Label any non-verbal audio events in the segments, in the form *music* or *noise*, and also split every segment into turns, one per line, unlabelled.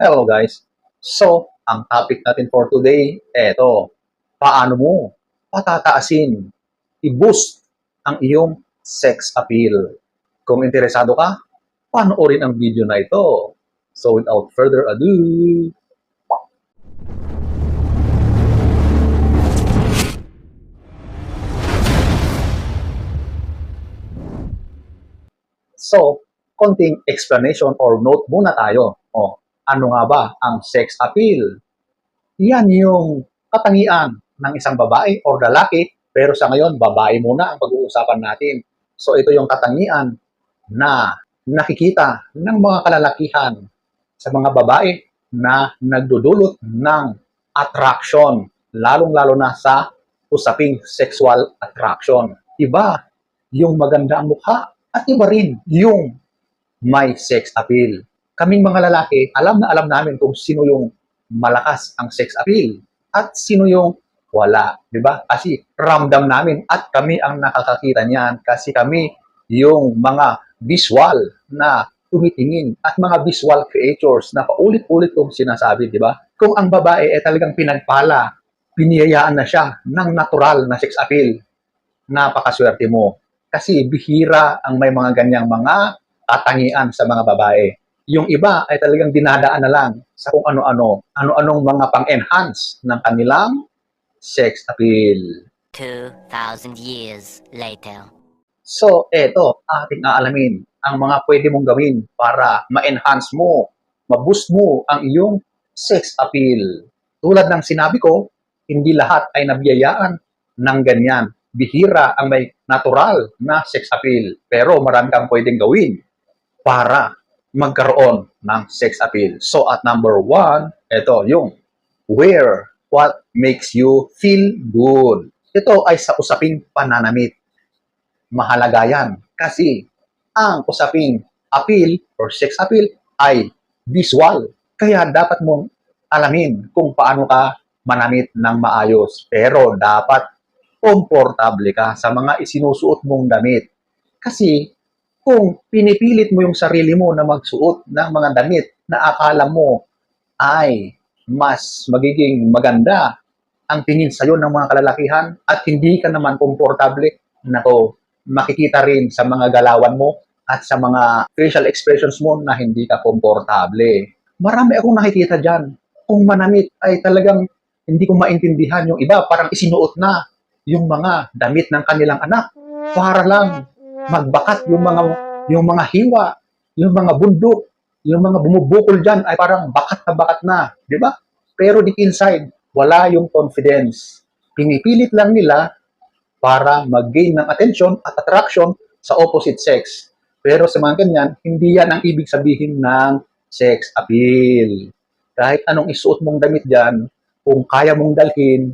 Hello guys. So, ang topic natin for today, eto. Paano mo patataasin, i-boost ang iyong sex appeal? Kung interesado ka, panoorin ang video na ito. So, without further ado, So, konting explanation or note muna tayo. O, ano nga ba ang sex appeal? Yan yung katangian ng isang babae or lalaki, pero sa ngayon, babae muna ang pag-uusapan natin. So, ito yung katangian na nakikita ng mga kalalakihan sa mga babae na nagdudulot ng attraction, lalong-lalo na sa usaping sexual attraction. Iba yung maganda ang mukha at iba rin yung may sex appeal. Kaming mga lalaki, alam na alam namin kung sino yung malakas ang sex appeal at sino yung wala, di ba? Kasi ramdam namin at kami ang nakakakita niyan kasi kami yung mga visual na tumitingin at mga visual creators na paulit-ulit kong sinasabi, di ba? Kung ang babae ay talagang pinagpala, piniyayaan na siya ng natural na sex appeal, napakaswerte mo. Kasi bihira ang may mga ganyang mga katangian sa mga babae. Yung iba ay talagang dinadaan na lang sa kung ano-ano, ano-anong mga pang-enhance ng kanilang sex appeal.
2,000 years later.
So, eto, ating aalamin ang mga pwede mong gawin para ma-enhance mo, ma-boost mo ang iyong sex appeal. Tulad ng sinabi ko, hindi lahat ay nabiyayaan ng ganyan. Bihira ang may natural na sex appeal. Pero marami kang pwedeng gawin para magkaroon ng sex appeal. So, at number one, ito yung wear what makes you feel good. Ito ay sa usaping pananamit. Mahalaga yan. Kasi ang usaping appeal or sex appeal ay visual. Kaya dapat mong alamin kung paano ka manamit ng maayos. Pero dapat komportable ka sa mga isinusuot mong damit. Kasi kung pinipilit mo yung sarili mo na magsuot ng mga damit na akala mo ay mas magiging maganda ang tingin sa'yo ng mga kalalakihan at hindi ka naman komportable, nako, makikita rin sa mga galawan mo at sa mga facial expressions mo na hindi ka komportable. Marami akong nakikita dyan. Kung manamit ay talagang hindi ko maintindihan yung iba, parang isinuot na yung mga damit ng kanilang anak para lang magbakat yung mga yung mga hiwa, yung mga bundok, yung mga bumubukol diyan ay parang bakat na bakat na, di ba? Pero deep inside, wala yung confidence. Pinipilit lang nila para mag-gain ng attention at attraction sa opposite sex. Pero sa mga ganyan, hindi yan ang ibig sabihin ng sex appeal. Kahit anong isuot mong damit dyan, kung kaya mong dalhin,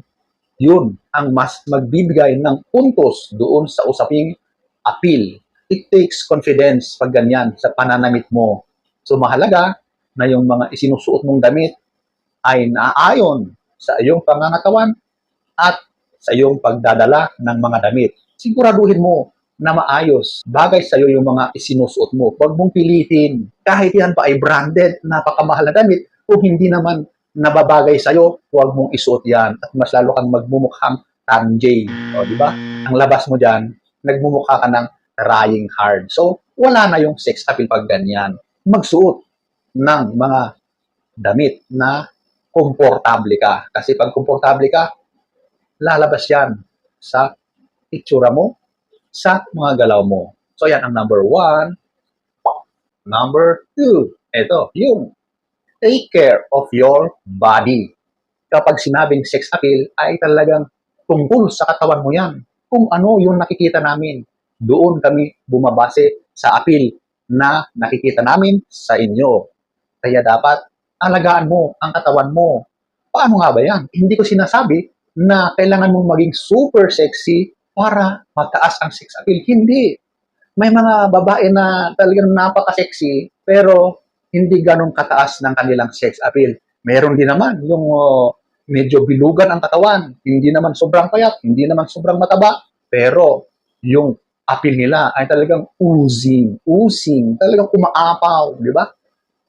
yun ang mas magbibigay ng puntos doon sa usaping appeal. It takes confidence pag ganyan sa pananamit mo. So mahalaga na yung mga isinusuot mong damit ay naaayon sa iyong pangangatawan at sa iyong pagdadala ng mga damit. Siguraduhin mo na maayos, bagay sa iyo yung mga isinusuot mo. Huwag mong pilitin. Kahit yan pa ay branded, napakamahal na damit, kung hindi naman nababagay sa iyo, huwag mong isuot yan at mas lalo kang magmumukhang Tanjay. O, di ba? Ang labas mo dyan, nagmumukha ka ng trying hard. So, wala na yung sex appeal pag ganyan. Magsuot ng mga damit na komportable ka. Kasi pag komportable ka, lalabas yan sa itsura mo, sa mga galaw mo. So, yan ang number one. Number two, ito, yung take care of your body. Kapag sinabing sex appeal, ay talagang tungkol sa katawan mo yan. Kung ano yung nakikita namin, doon kami bumabase sa appeal na nakikita namin sa inyo. Kaya dapat alagaan mo ang katawan mo. Paano nga ba yan? Hindi ko sinasabi na kailangan mong maging super sexy para mataas ang sex appeal. Hindi. May mga babae na talagang napaka-sexy pero hindi ganong kataas ng kanilang sex appeal. Meron din naman yung uh, medyo bilugan ang katawan, hindi naman sobrang payat, hindi naman sobrang mataba, pero yung appeal nila ay talagang oozing, oozing, talagang umaapaw, di ba?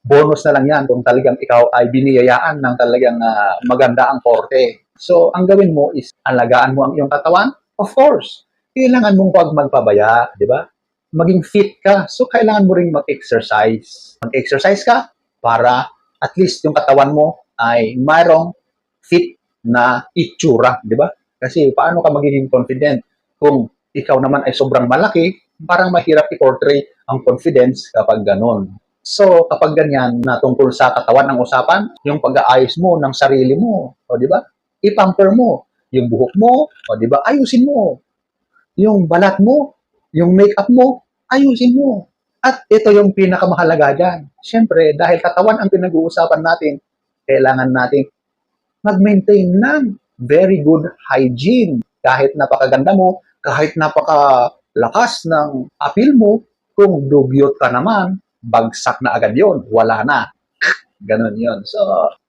bonus na lang yan kung talagang ikaw ay biniyayaan ng talagang ah, maganda ang korte. So, ang gawin mo is alagaan mo ang iyong katawan? Of course. Kailangan mong huwag magpabaya, di ba? Maging fit ka. So, kailangan mo ring mag-exercise. Mag-exercise ka para at least yung katawan mo ay mayroong fit na itsura, di ba? Kasi paano ka magiging confident kung ikaw naman ay sobrang malaki, parang mahirap i-portray ang confidence kapag ganun. So, kapag ganyan na tungkol sa katawan ang usapan, yung pag-aayos mo ng sarili mo, o di ba? I-pamper mo. Yung buhok mo, o di ba? Ayusin mo. Yung balat mo, yung makeup mo, ayusin mo. At ito yung pinakamahalaga dyan. Siyempre, dahil katawan ang pinag-uusapan natin, kailangan natin mag-maintain ng very good hygiene. Kahit napakaganda mo, kahit napakalakas ng appeal mo, kung dugyot ka naman, bagsak na agad yon wala na. Ganon yon So,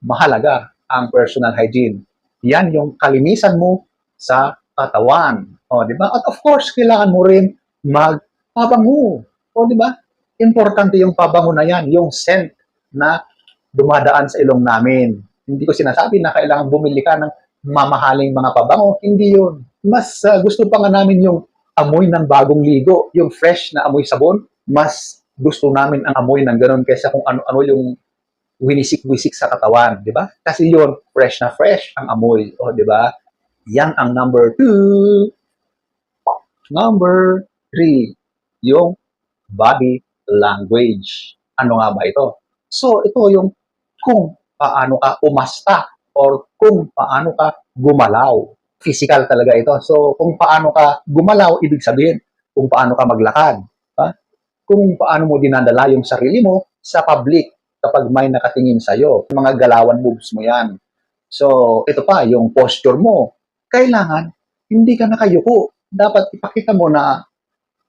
mahalaga ang personal hygiene. Yan yung kalinisan mo sa katawan. O, di ba? At of course, kailangan mo rin magpabango. O, di ba? Importante yung pabango na yan, yung scent na dumadaan sa ilong namin. Hindi ko sinasabi na kailangan bumili ka ng mamahaling mga pabango. Hindi yun. Mas ah, gusto pa nga namin yung amoy ng bagong ligo, yung fresh na amoy sabon. Mas gusto namin ang amoy ng ganun kaysa kung ano-ano yung winisik-wisik sa katawan, di ba? Kasi yun, fresh na fresh ang amoy, o di ba? Yan ang number two. Number three, yung body language. Ano nga ba ito? So, ito yung kung paano ka umasta or kung paano ka gumalaw. Physical talaga ito. So, kung paano ka gumalaw, ibig sabihin, kung paano ka maglakad. Ha? Kung paano mo dinadala yung sarili mo sa public kapag may nakatingin sa'yo. Mga galawan moves mo yan. So, ito pa, yung posture mo. Kailangan, hindi ka nakayuko. Dapat ipakita mo na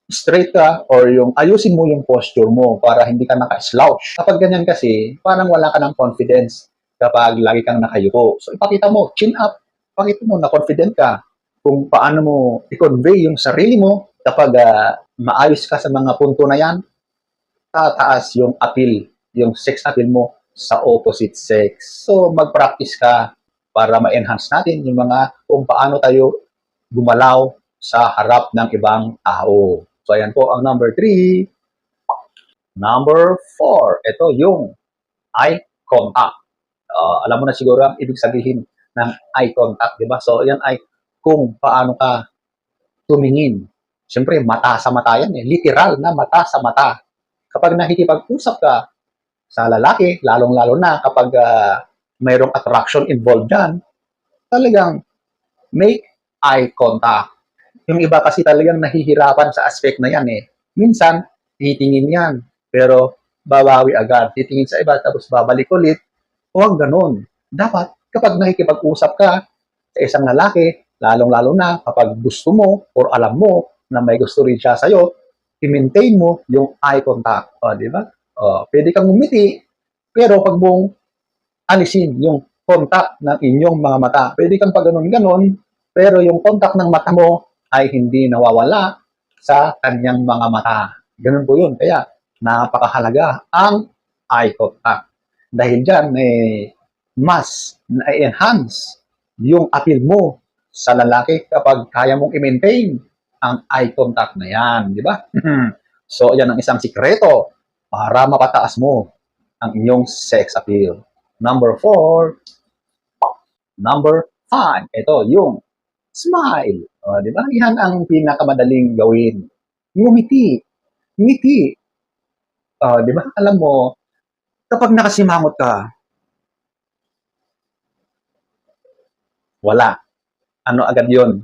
straight ka or yung ayusin mo yung posture mo para hindi ka naka-slouch. Kapag ganyan kasi, parang wala ka ng confidence kapag lagi kang nakayuko. So, ipakita mo, chin up. Ipakita mo na confident ka kung paano mo i-convey yung sarili mo kapag ah, maayos ka sa mga punto na yan, tataas yung appeal, yung sex appeal mo sa opposite sex. So, mag-practice ka para ma-enhance natin yung mga kung paano tayo gumalaw sa harap ng ibang tao. So, ayan po ang number three. Number four, ito yung eye contact. Ah, alam mo na siguro ang ibig sabihin ng eye contact, di ba? So, yan ay kung paano ka tumingin. Siyempre, mata sa mata yan eh. Literal na mata sa mata. Kapag nakikipag-usap ka sa lalaki, lalong-lalo na kapag ah, mayroong attraction involved dyan, talagang make eye contact. Yung iba kasi talagang nahihirapan sa aspect na yan eh. Minsan, titingin yan, pero babawi agad. Titingin sa iba, tapos babalik ulit. Huwag ganun. Dapat, kapag nakikipag-usap ka sa isang lalaki, lalong-lalo na kapag gusto mo or alam mo na may gusto rin siya sa'yo, i-maintain mo yung eye contact. O, di ba? O, pwede kang umiti, pero pag mong alisin yung contact ng inyong mga mata, pwede kang pag ganon-ganon, pero yung contact ng mata mo ay hindi nawawala sa kanyang mga mata. Ganun po yun. Kaya, napakahalaga ang eye contact. Dahil dyan, eh, mas na-enhance yung appeal mo sa lalaki kapag kaya mong i-maintain ang eye contact na yan, di ba? *laughs* so, yan ang isang sikreto para mapataas mo ang inyong sex appeal. Number four, number five, ito yung smile. O, di ba? Yan ang pinakamadaling gawin. Ngumiti. Ngiti. O, di ba? Alam mo, kapag nakasimangot ka, wala. Ano agad yon?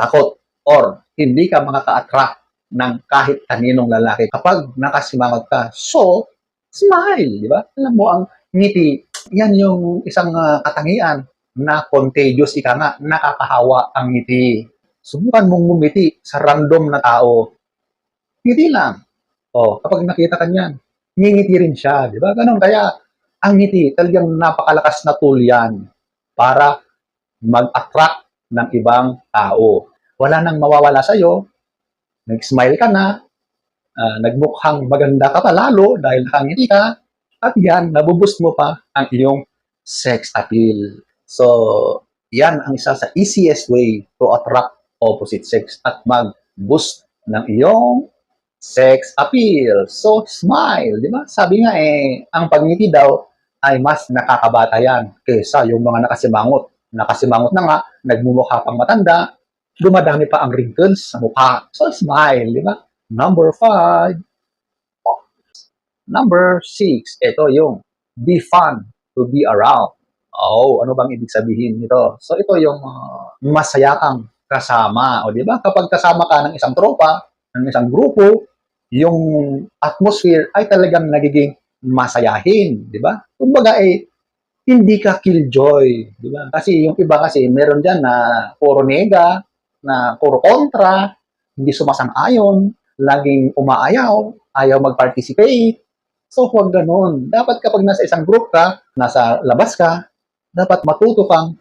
Takot. Or, hindi ka makaka-attract ng kahit kaninong lalaki kapag nakasimangot ka. So, smile, di ba? Alam mo, ang ngiti, yan yung isang ah, katangian na contagious ika nga, nakakahawa ang ngiti. Subukan mong ngumiti sa random na tao. Ngiti lang. O, kapag nakita ka niyan, ngingiti rin siya, di ba? Ganun, kaya ang ngiti, talagang napakalakas na tool yan para mag-attract ng ibang tao. Wala nang mawawala sa'yo, nag-smile ka na, ah, nagmukhang maganda ka pa lalo dahil nakangiti ka, At yan, nabuboost mo pa ang iyong sex appeal. So, yan ang isa sa easiest way to attract opposite sex at mag-boost ng iyong sex appeal. So, smile, di ba? Sabi nga eh, ang pagngiti daw ay mas nakakabata yan kaysa yung mga nakasimangot. Nakasimangot na nga, nagmumukha pang matanda, dumadami pa ang wrinkles sa mukha. So, smile, di ba? Number five. Number six, ito yung be fun to be around. Oh, ano bang ibig sabihin nito? So, ito yung uh, masaya kang kasama. O, di ba? Kapag kasama ka ng isang tropa, ng isang grupo, yung atmosphere ay talagang nagiging masayahin, di ba? Kumbaga eh, hindi ka killjoy, di ba? Kasi yung iba kasi meron diyan na puro nega, na puro kontra, hindi sumasang-ayon, laging umaayaw, ayaw mag-participate. So, huwag ganun. Dapat kapag nasa isang group ka, nasa labas ka, dapat matuto kang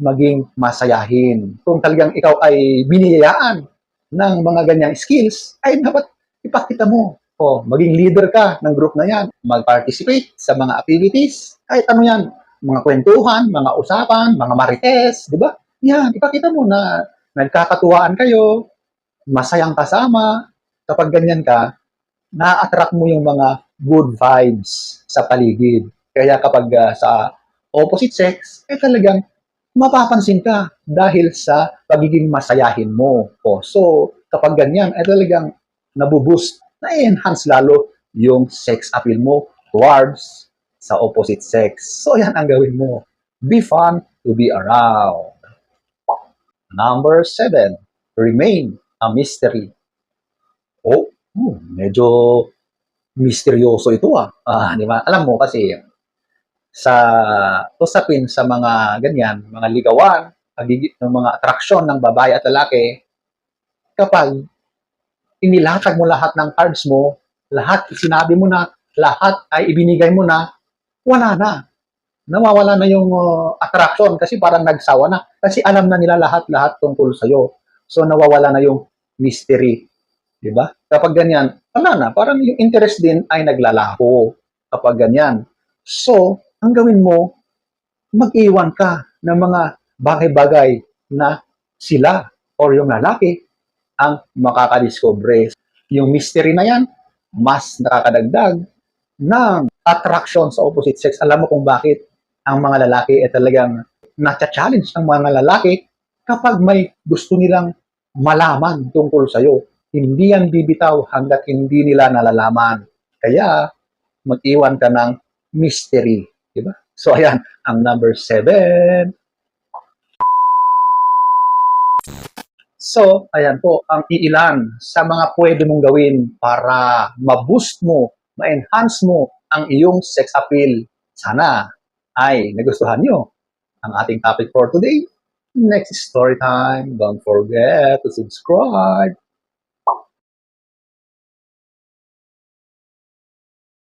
maging masayahin. Kung talagang ikaw ay biniyayaan ng mga ganyang skills, ay dapat ipakita mo. O, maging leader ka ng group na yan. Mag-participate sa mga activities. Kahit ano yan. Mga kwentuhan, mga usapan, mga marites, di ba? Yan, ipakita mo na nagkakatuwaan kayo, masayang kasama. Kapag ganyan ka, na-attract mo yung mga good vibes sa paligid. Kaya kapag ah, sa opposite sex, eh talagang mapapansin ka dahil sa pagiging masayahin mo. O, so, kapag ganyan, eh talagang nabuboost, na-enhance lalo yung sex appeal mo towards sa opposite sex. So, yan ang gawin mo. Be fun to be around. Number seven, remain a mystery. Oh, hmm, medyo misteryoso ito ah. Ah, di ba? Alam mo kasi sa usapin sa mga ganyan, mga ligawan, pagigi- ng mga atraksyon ng babae at lalaki, kapag inilatag mo lahat ng cards mo, lahat sinabi mo na, lahat ay ibinigay mo na, wala na. Nawawala na yung uh, attraction kasi parang nagsawa na. Kasi alam na nila lahat-lahat tungkol sa'yo. So nawawala na yung mystery. Di ba? Kapag ganyan, wala na. Parang yung interest din ay naglalaho kapag ganyan. So, ang gawin mo, mag-iwan ka ng mga bagay-bagay na sila or yung lalaki ang makakadiscover. Yung mystery na yan, mas nakakadagdag ng attraction sa opposite sex. Alam mo kung bakit ang mga lalaki ay talagang na-challenge ng mga lalaki kapag may gusto nilang malaman tungkol sa'yo. Hindi yan bibitaw hanggat hindi nila nalalaman. Kaya, mag-iwan ka ng mystery. Diba? So, ayan, ang number seven. So, ayan po, ang iilan sa mga pwede mong gawin para ma-boost mo, ma-enhance mo ang iyong sex appeal. Sana ay nagustuhan nyo ang ating topic for today. Next story time. Don't forget to subscribe